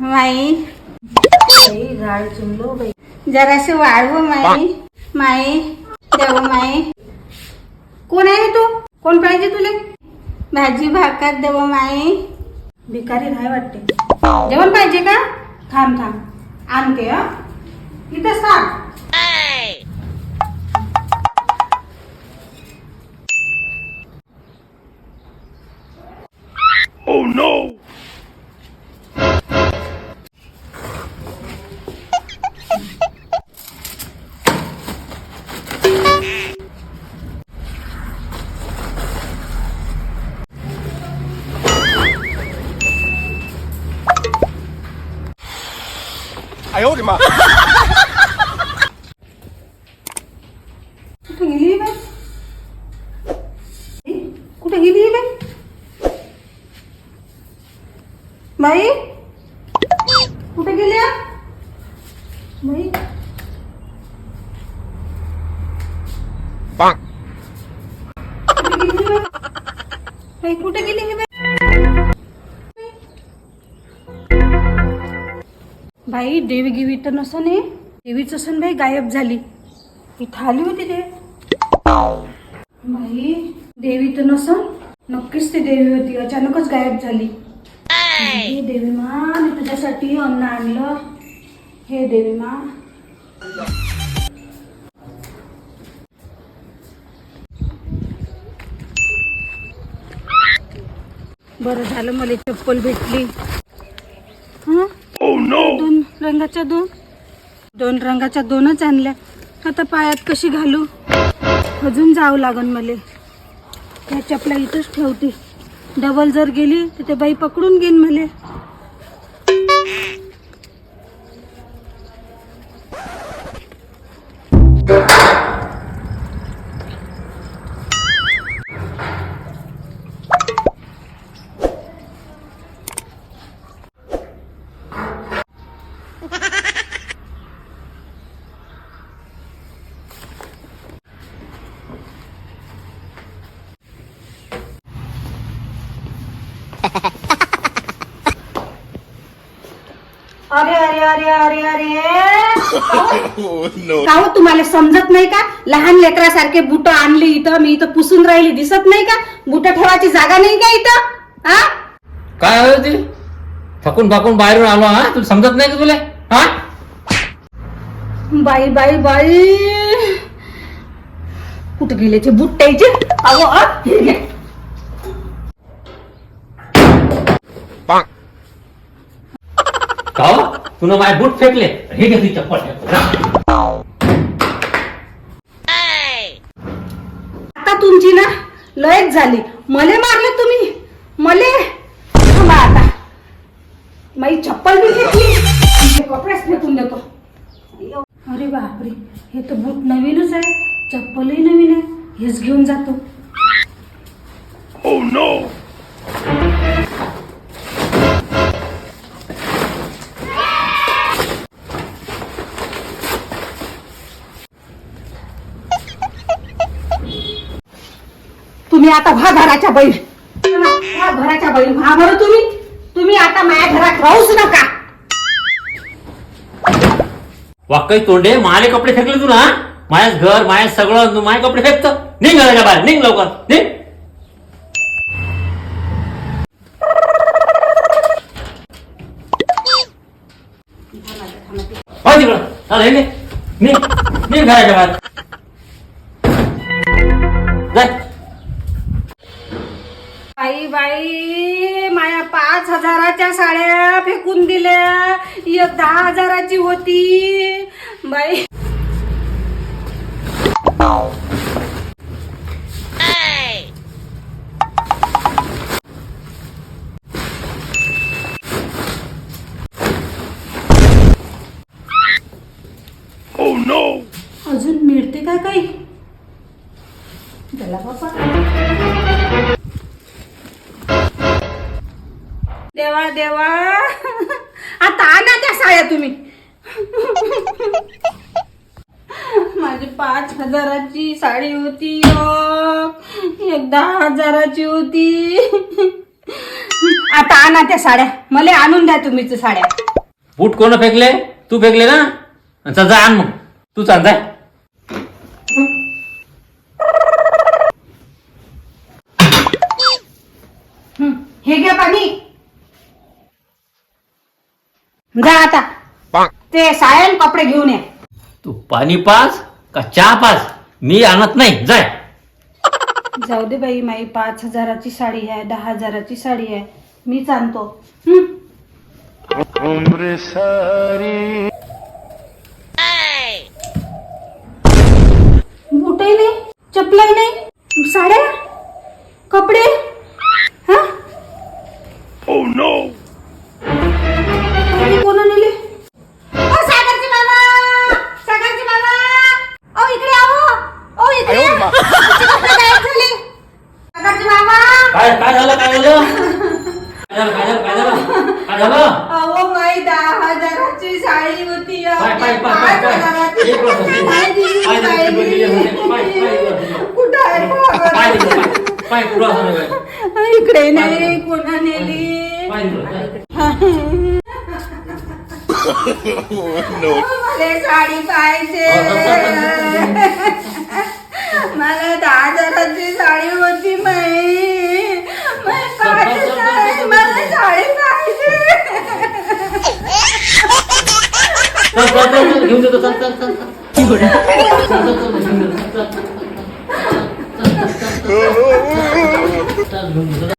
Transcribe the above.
माई. गाळ चिमलो बाई. जरासे वाढव माई. माई देव माई. कोण आहे तू? कोण पाहिजे तुले? भाजी भाकर देव माई. भिकारी नाही वाटते. जेवण पाहिजे का? थांब थांब. आणते हा? इथं सांग. कुठे गेली बाई? ए, कुठे गेली बाई? बाई? बाई देवी गिवी तर नसन. हे देवीच असन बाई गायब झाली. इथं आली होती ते. बाई देवी तर नसन. नक्कीच ती देवी होती. अचानकच गायब झाली. हे देवी मा मी तुझ्यासाठी अन्न आणलं. हे देवी मा. बरं झालं मला चप्पल भेटली. हं? दोन रंगाच्या दोन? दोन रंगाच्या दोनच आणल्या. आता पायात कशी घालू? अजून जावं लागन मला. ह्या चपला इथंच ठेवते. डबल जर गेली तर ते बाई पकडून घेईन मला. अरे अरे अरे अरे अरे. का हो तुम्हाला समजत नाही का? लहान लेकरासारखे बुट आणली इथं मी इथं पुसून राहिली. दिसत नाही का? बुट ठेवायची जागा नाही का इथं? हा? काय हवं ते? थकून फाकून बाहेरून आलो हा? तुला समजत नाही का तुला? हा? बाई बाई बाई. कुठे गेले ते बुट टाईचे अहो अ, हे घे. का हो? तुला माझे बूट फेकले हे घे तुझी चप्पल. आता तुमची ना लयच झाली. मले मारले तुम्ही. मले. थांबा आता. माझी चप्पल बी फेकली. तुमचे कपडेच फेकून देतो. अरे बापरे हे तर बूट नवीनच आहे. चप्पलही नवीन आहे. हेच घेऊन जातो. तुम्ही आता व्हा घराच्या बैल. व्हा घराच्या बैल. व्हा बरं तुम्ही. तुम्ही आता माझ्या घरात राहूच नका. वाकई तोंडे माले कपडे फेकले तुला हा माझ्याच घर माझ्या सगळं तू माझे कपडे फेकत. निघ घराच्या बाहेर निघ लवकर. निघ. हो तिकडं. चला निघ. निघ निघ घराच्या बाहेर. बाई बाई माया पाच हजाराच्या साड्या फेकून दिल्या. एक दहा हजाराची होती. बाई. अजून मिळते का काही? चला बाबा देवा देवा. आता आणा त्या साड्या तुम्ही. माझी पाच हजाराची साडी होती एक एक दहा हजाराची होती. आता आणा त्या साड्या. मला आणून द्या तुम्हीच साड्या. बूट कोण फेकले? तू फेकले ना? चल जा आण मग. तू चाल हं, हे घ्या पाणी. जा आता. ते सायन कपडे घेऊन या. तू पाणी पास का चहा पास मी आणत नाही. जाय. जाऊ दे बाई माई पाच हजाराची साडी आहे दहा हजाराची साडी आहे. मीच आणतो. हं? बुटही नाही चपलाही नाही साड्या? कपडे? काय काय झालं काय झालं काय झालं काय झालं काय झालं काय झालं अहो माई दहा हजाराची साडी होती पाय, पाय, पाय, पाय, पाय. एक वर्ष, एक वर्ष. पाय दिले, पाय दिले, पाय, पाय दिले. कुठं आहे पाय दिलं, पाय. पाय पुढं असं नाही काय. इकडे नाही कोणा नेली पाय दिलं, पाय. मला साडी पाहिजे मला दहा हजाराची साडी होती माई मला काढच नाही, मला साडी पाहिजे चल, चल, चल, चल, घेऊन देतो चल चल चल चल. चल, चल, चल, घेऊन देतो, चल, चल. चल, घेऊन देतो.